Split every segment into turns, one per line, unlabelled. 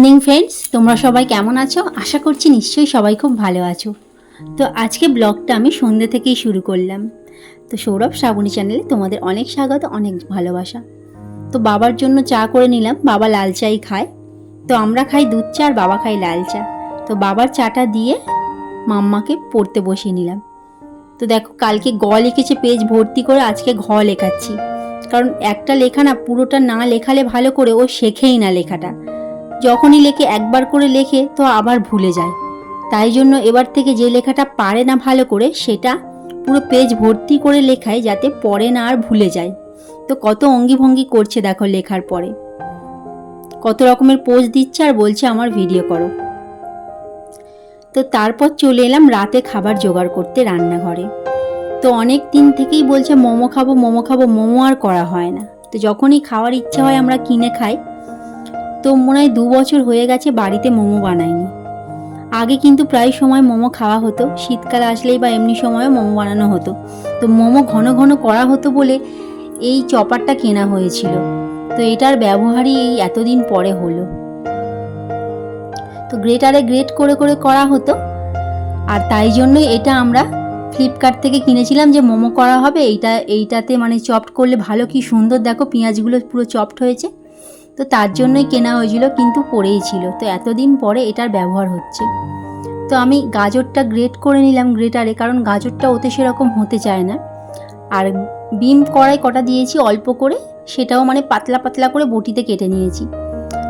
Evening friends তোমরা সবাই কেমন আছো? আশা করছি নিশ্চয়ই সবাই খুব ভালো আছো। তো আজকে ব্লগটা আমি সন্ধ্যে থেকেই শুরু করলাম। তো সৌরভ শ্রাবণী চ্যানেলে তোমাদের অনেক স্বাগত, অনেক ভালোবাসা। তো বাবার জন্য চা করে নিলাম, বাবা লাল চাই খায়। তো আমরা খাই দুধ চা আর বাবা খাই লাল চা। তো বাবার চাটা দিয়ে মাম্মাকে পড়তে বসিয়ে নিলাম। তো দেখো, কালকে গ লিখেছে, পেজ ভর্তি করে আজকে ঘ লেখাচ্ছি। কারণ একটা লেখা না, পুরোটা না লেখালে ভালো করে ও শেখেই না লেখাটা। যখনই লেখে একবার করে লেখে তো আবার ভুলে যায়। তাই জন্য এবার থেকে যে লেখাটা পারে না ভালো করে, সেটা পুরো পেজ ভর্তি করে লেখায় যাতে পড়ে না আর ভুলে যায়। তো কত অঙ্গি ভঙ্গি করছে দেখো লেখার পরে। কত রকমের পোজ দিচ্ছে আর বলছে আমার ভিডিও করো। তো তারপর চলে এলাম রাতে খাবার জোগাড় করতে রান্নাঘরে। তো অনেক দিন থেকেই বলছে মোমো খাব মোমো খাব, মোমো আর করা হয় না। তো যখনই খাওয়ার ইচ্ছা হয় আমরা কিনে খাই। তো মনে হয় দু বছর হয়ে গেছে বাড়িতে মোমো বানায়নি আগে কিন্তু প্রায় সময় মোমো খাওয়া হতো, শীতকাল আসলেই বা এমনি সময়ও মোমো বানানো হতো। তো মোমো ঘন ঘন করা হতো বলে এই চপারটা কেনা হয়েছিল। তো এটার ব্যবহারই এই এতদিন পরে হলো। তো গ্রেটারে গ্রেট করে করে করা হতো। আর তাই জন্যই এটা আমরা ফ্লিপকার্ট থেকে কিনেছিলাম যে মোমো করা হবে, এইটা, এইটাতে মানে চপড করলে ভালো কি সুন্দর। দেখো পেঁয়াজগুলো পুরো চপড হয়েছে। তো তার জন্যই কেনা হয়েছিল, কিন্তু পড়েই ছিল। তো এতদিন পরে এটার ব্যবহার হচ্ছে। তো আমি গাজরটা গ্রেট করে নিলাম গ্রেটারে কারণ গাজরটা ওতে সেরকম হতে চায় না। আর বিম কড়াই কটা দিয়েছি অল্প করে, সেটাও মানে পাতলা পাতলা করে বটিতে কেটে নিয়েছি।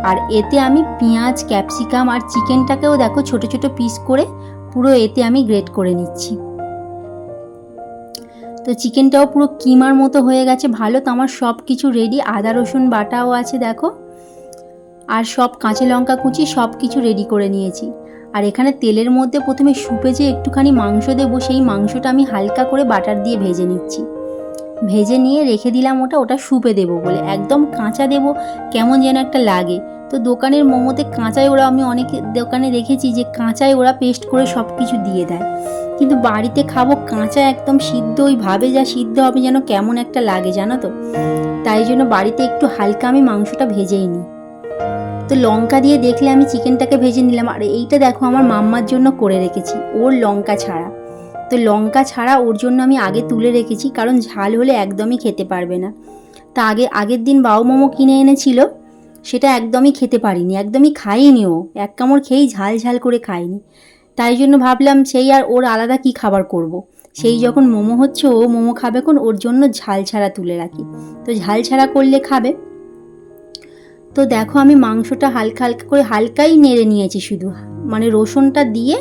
আর এতে আমি পেঁয়াজ ক্যাপসিকাম আর চিকেনটাকেও দেখো ছোট ছোট পিস করে পুরো এতে আমি গ্রেট করে নিচ্ছি। তো চিকেনটাও পুরো কিমার মতো হয়ে গেছে, ভালো। তো আমার সব কিছু রেডি আদা, রসুন বাটাও আছে, দেখো। আর সব কাঁচা লঙ্কা কুচি সব কিছু রেডি করে নিয়েছি। আর এখানে তেলের মধ্যে প্রথমে সুপে যে একটুখানি মাংস দেবো, সেই মাংসটা আমি হালকা করে বাটার দিয়ে ভেজে নিচ্ছি। ভেজে নিয়ে রেখে দিলাম ওটা ওটা সুপে দেবো বলে। একদম কাঁচা দেবো, কেমন যেন একটা লাগে। তো দোকানের মোমোতে কাঁচাই ওরা, আমি অনেক দোকানে দেখেছি যে কাঁচাই ওরা পেস্ট করে সব কিছু দিয়ে দেয়। কিন্তু বাড়িতে খাব কাঁচা একদম সিদ্ধ, ওই ভাবে যা সিদ্ধ হবে যেন কেমন একটা লাগে, জানো তো? তাই জন্য বাড়িতে একটু হালকা আমি মাংসটা ভেজেই নিই। তো লঙ্কা দিয়ে দেখলে আমি চিকেনটাকে ভেজে নিলাম। আর এইটা দেখো আমার মাম্মার জন্য করে রেখেছি, ওর লঙ্কা ছাড়া। তো লঙ্কা ছাড়া ওর জন্য আমি আগে তুলে রেখেছি, কারণ ঝাল হলে একদমই খেতে পারবে না। তা আগে, আগের দিন বাউ মোমো কিনে এনেছিল সেটা একদমই খেতে পারিনি একদমই খাইনি ও। এক কামড় খেয়েই ঝাল ঝাল করে খাইনি। তাই জন্য ভাবলাম সেই আর ওর আলাদা কি খাবার করব। সেই যখন মোমো হচ্ছে ও মোমো খাবে কোন ওর জন্য ঝাল ছাড়া তুলে রাখি। তো ঝাল ছাড়া করলে খাবে। তো দেখো আমি মাংসটা হালকা হালকা করে হালকাই নেড়ে নিয়েছি শুধু। মানে রসুনটা দিয়ে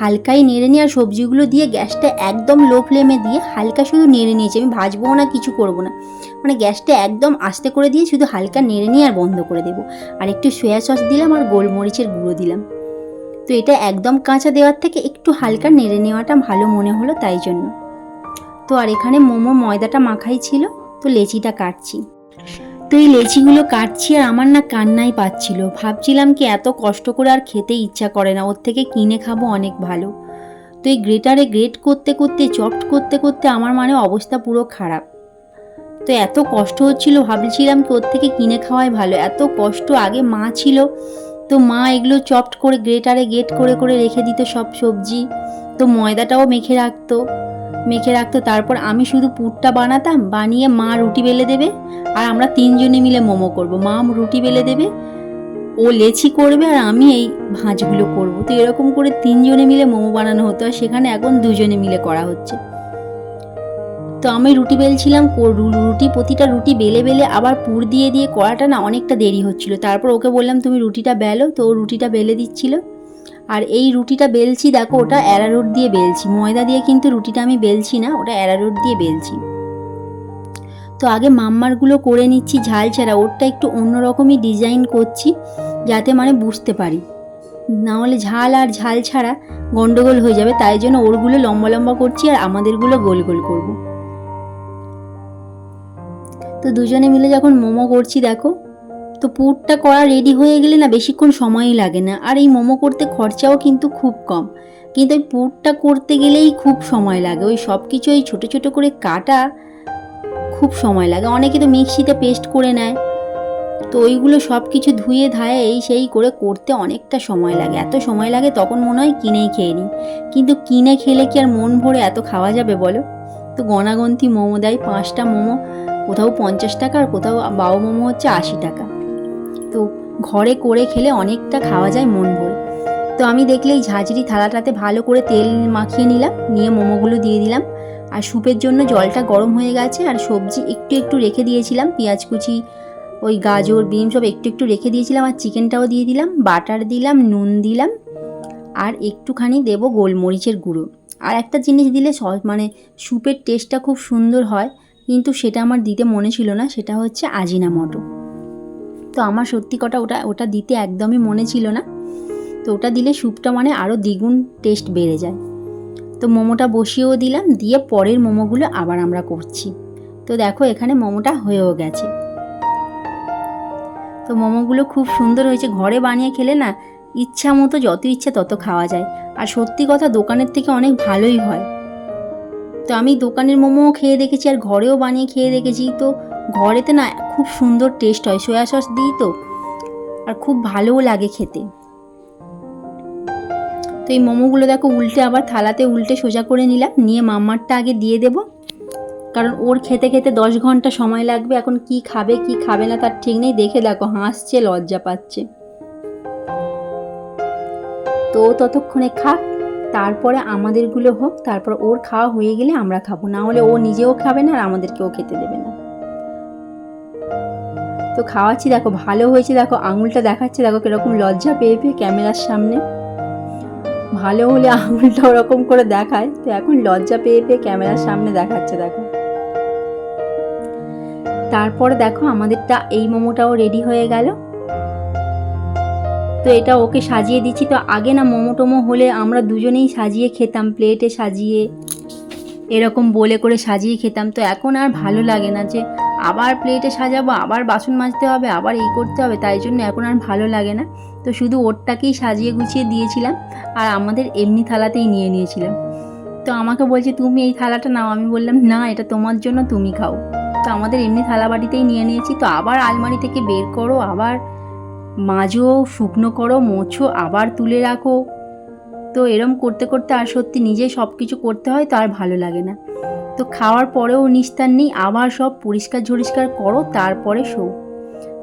হালকাই নেড়ে নিয়ে আর সবজিগুলো দিয়ে গ্যাসটা একদম লো ফ্লেমে দিয়ে হালকা শুধু নেড়ে নিয়েছি। আমি ভাজবো না, কিছু করব না। মানে গ্যাসটা একদম আস্তে করে দিয়ে শুধু হালকা নেড়ে নিয়ে আর বন্ধ করে দেবো। আর একটু সয়া সস দিলাম আর গোলমরিচের গুঁড়ো দিলাম। তো এটা একদম কাঁচা দেওয়ার থেকে একটু হালকা নেড়ে নেওয়াটা ভালো মনে হলো তাই জন্য। তো আর এখানে মোমো ময়দাটা মাখাই ছিল, তো লেচিটা কাটছি। এই লেচিগুলো কাটছি আর আমার না কান্নাই পাচ্ছিল। ভাবছিলাম কি এত কষ্ট করে আর খেতে ইচ্ছা করে না, ওর থেকে কিনে খাব অনেক ভালো। তো এই গ্রেটারে গ্রেট করতে করতে, চট করতে করতে আমার মানে অবস্থা পুরো খারাপ। তো এত কষ্ট হচ্ছিল, ভাবছিলাম কি ওর থেকে কিনে খাওয়াই ভালো। এত কষ্ট আগে মা ছিল, তো মা এগুলো চপড করে গ্রেটারে গেট করে করে রেখে দিত সব সবজি। তো ময়দাটাও মেখে রাখতো। মেখে রাখতো, তারপর আমি শুধু পুরটা বানাতাম, বানিয়ে মা রুটি বেলে দেবে, আর আমরা তিনজনে মিলে মোমো করব। মা রুটি বেলে দেবে, ও লেচি করবে, আর আমি এই ভাঁজগুলো করব। তো এরকম করে তিনজনে মিলে মোমো বানানো হতো, আর সেখানে এখন দুজনে মিলে করা হচ্ছে। তো আমি রুটি বেলছিলাম রুটি, প্রতিটা রুটি বেলে বেলে আবার পুর দিয়ে দিয়ে করাটা না অনেকটা দেরি হচ্ছিল। তারপর ওকে বললাম, তুমি রুটিটা বেলো। তো ও রুটিটা বেলে দিচ্ছিল। আর এই রুটিটা বেলছি, দেখো ওটা অ্যারারুট দিয়ে বেলছি। ময়দা দিয়ে কিন্তু রুটিটা আমি বেলছি না, ওটা অ্যারারুট দিয়ে বেলছি। তো আগে মাম্মারগুলো করে নিচ্ছি ঝাল ছাড়া, ওরটা একটু অন্যরকমই ডিজাইন করছি, যাতে মানে বুঝতে পারি। না হলে ঝাল আর ঝাল ছাড়া গন্ডগোল হয়ে যাবে, তাই জন্য ওরগুলো লম্বা লম্বা করছি আর আমাদেরগুলো গোল গোল করব। তো দুজনে মিলে যখন মোমো করছি, দেখো তো পুরটা করা রেডি হয়ে গেলে না বেশিক্ষণ সময়ই লাগে না। আর এই মোমো করতে খরচাও কিন্তু খুব কম। কিন্তু ওই পুরটা করতে গেলেই খুব সময় লাগে। ওই সব কিছু ওই ছোটো ছোটো করে কাটা খুব সময় লাগে। অনেকে তো মিক্সিতে পেস্ট করে নেয়। তো ওইগুলো সব কিছু ধুয়ে ধায়ে এই সেই করে করতে অনেকটা সময় লাগে। এত সময় লাগে তখন মনে হয় কিনেই খেয়ে নিই। কিন্তু কিনে খেলে কি আর মন ভরে এত খাওয়া যাবে বলো? তো গণাগন্তি মোমো দেয় পাঁচটা মোমো। কোথাও পঞ্চাশ টাকা আর কোথাও বাউ মোমো হচ্ছে আশি টাকা। তো ঘরে করে খেলে অনেকটা খাওয়া যায় মন ভরে। তো আমি দেখলেই ঝাঁঝরি থালাটাতে ভালো করে তেল মাখিয়ে নিলাম, নিয়ে মোমোগুলো দিয়ে দিলাম। আর স্যুপের জন্য জলটা গরম হয়ে গেছে আর সবজি একটু একটু রেখে দিয়েছিলাম, পেঁয়াজ কুচি, ওই গাজর বিম সব একটু একটু রেখে দিয়েছিলাম আর চিকেনটাও দিয়ে দিলাম, বাটার দিলাম, নুন দিলাম আর একটুখানি দেবো গোলমরিচের গুঁড়ো। আর একটা জিনিস দিলে মানে স্যুপের টেস্টটা খুব সুন্দর হয়, কিন্তু সেটা আমার দিতে মনে ছিল না, সেটা হচ্ছে আজিনামটো তো আমার সত্যি কথা ওটা ওটা দিতে একদমই মনে ছিল না। তো ওটা দিলে স্যুপটা মানে আরও দ্বিগুণ টেস্ট বেড়ে যায়। তো মোমোটা বসিয়েও দিলাম, দিয়ে পরের মোমোগুলো আবার আমরা করছি। তো দেখো এখানে মোমোটা হয়েও গেছে। তো মোমোগুলো খুব সুন্দর হয়েছে, ঘরে বানিয়ে খেলে না ইচ্ছা মতো যত ইচ্ছা তত খাওয়া যায়। আর সত্যি কথা দোকানের থেকে অনেক ভালোই হয়। তো আমি দোকানের মোমোও খেয়ে দেখেছি আর ঘরেও বানিয়ে খেয়ে দেখেছি। তো ঘরেতে না খুব সুন্দর টেস্ট হয়। সয়া সস দিই তো, আর খুব ভালোও লাগে খেতে। তো এই মোমোগুলো দেখো উল্টে আবার থালাতে উল্টে সোজা করে নিলাম, নিয়ে মাম্মারটা আগে দিয়ে দেব। কারণ ওর খেতে খেতে দশ ঘণ্টা সময় লাগবে, এখন কি খাবে কি খাবে না তার ঠিক নেই। দেখে দেখো হাসছে, লজ্জা পাচ্ছে। তো ততক্ষণে খাক, তারপরে আমাদেরগুলো হোক, তারপর ওর খাওয়া হয়ে গেলে আমরা খাব। না হলে ও নিজেও খাবে না, আর আমাদেরকেও খেতে দেবে না। তো খাওয়াচ্ছি, দেখো ভালো হয়েছে, দেখো আঙুলটা দেখাচ্ছে, দেখো কীরকম লজ্জা পেয়ে পেয়ে ক্যামেরার সামনে। ভালো হলে আঙুলটা ওরকম করে দেখায়, তো এখন লজ্জা পেয়ে পেয়ে ক্যামেরার সামনে দেখাচ্ছে, দেখো। তারপরে দেখো আমাদেরটা এই মোমোটাও রেডি হয়ে গেল। তো এটা ওকে সাজিয়ে দিচ্ছি, তো আগে না মোমো টোমো হলে আমরা দুজনেই সাজিয়ে খেতাম, প্লেটে সাজিয়ে, এরকম বলে করে সাজিয়ে খেতাম, তো এখন আর ভালো লাগে না যে আবার প্লেটে সাজাবো, আবার বাসন মাজতে হবে, আবার এই করতে হবে, তাই জন্য এখন আর ভালো লাগে না। তো শুধু ওরটাকেই সাজিয়ে গুছিয়ে দিয়েছিলাম আর আমাদের এমনি থালাতেই নিয়ে নিয়েছিলাম। তো আমাকে বলছে, তুমি এই থালাটা নাও। আমি বললাম, না, এটা তোমার জন্য, তুমি খাও। তো আমাদের এমনি থালা বাটিতেই নিয়ে নিয়েছি। তো আবার আলমারি থেকে বের করো, আবার মাজো, শুকনো করো, মোছো, আবার তুলে রাখো। তো এরম করতে করতে আর সত্যি নিজে সব কিছু করতে হয় তো আর ভালো লাগে না। তো খাওয়ার পরেও নিস্তার নেই, আবার সব পরিষ্কার ঝরিষ্কার করো, তারপরে শো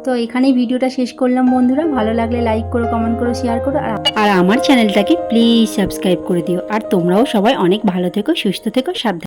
তো এখানেই ভিডিওটা শেষ করলাম বন্ধুরা, ভালো লাগলে লাইক করো কমেন্ট করো শেয়ার করো, আর আর আমার চ্যানেলটাকে প্লিজ সাবস্ক্রাইব করে দিও। আর তোমরাও সবাই অনেক ভালো থেকো, সুস্থ থেকো, সাবধান